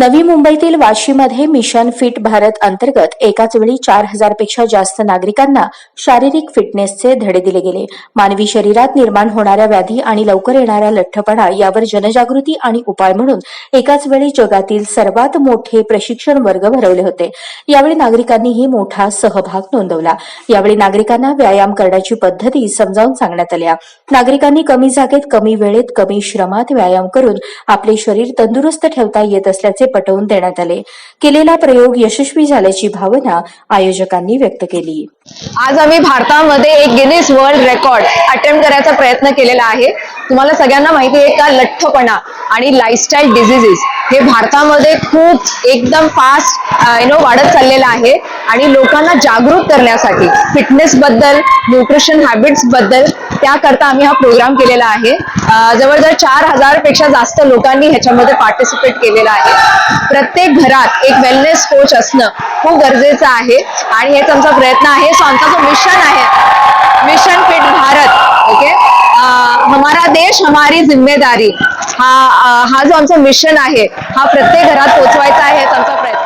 नवी मुंबईतील वाशीमध्ये mission fit Bharat अंतर्गत एकाच वेळी चार हजारपेक्षा जास्त नागरिकांना शारीरिक फिटनेसचे धडे दिले गेले. मानवी शरीरात निर्माण होणाऱ्या व्याधी आणि लवकर येणाऱ्या लठ्ठपणा यावर जनजागृती आणि उपाय म्हणून एकाच वेळी जगातील सर्वात मोठे प्रशिक्षण वर्ग भरवले होते. यावेळी नागरिकांनीही मोठा सहभाग नोंदवला. यावेळी नागरिकांना व्यायाम करण्याची पद्धती समजावून सांगण्यात आल्या. नागरिकांनी कमी जागेत कमी वेळेत कमी श्रमात व्यायाम करून आपले शरीर तंदुरुस्त ठेवता येत असल्याचे पटवून देण्यात आले. केलेला प्रयोग यशस्वी झाल्याची भावना आयोजकांनी व्यक्त केली. आज आम्ही भारतामध्ये एक गिनीस वर्ल्ड रेकॉर्ड अटेम्प्ट करायचा प्रयत्न केलेला आहे. तुम्हाला सगळ्यांना माहिती आहे का लठ्ठपणा आणि लाईफस्टाईल डिझिजेस हे भारतामध्ये खूप एकदम फास्ट यु नो वाढत चाललेलं आहे. आणि लोकांना जागरूक करण्यासाठी फिटनेस बद्दल न्यूट्रिशन हॅबिट्सबद्दल त्याकरता आम्ही हा प्रोग्राम केलेला आहे. जवळजवळ चार हजारपेक्षा जास्त लोकांनी ह्याच्यामध्ये पार्टिसिपेट केलेलं आहे. प्रत्येक घरात एक वेलनेस कोच असणं खूप गरजेचं आहे. आणि हेच आमचा प्रयत्न आहे. सो आमचा जो मिशन आहे मिशन फिट भारत ओके हमारा देश हमारी जिम्मेदारी हा हा जो आमचा मिशन आहे हा प्रत्येक घरात पोचवायचा आहे हेच आमचा प्रयत्न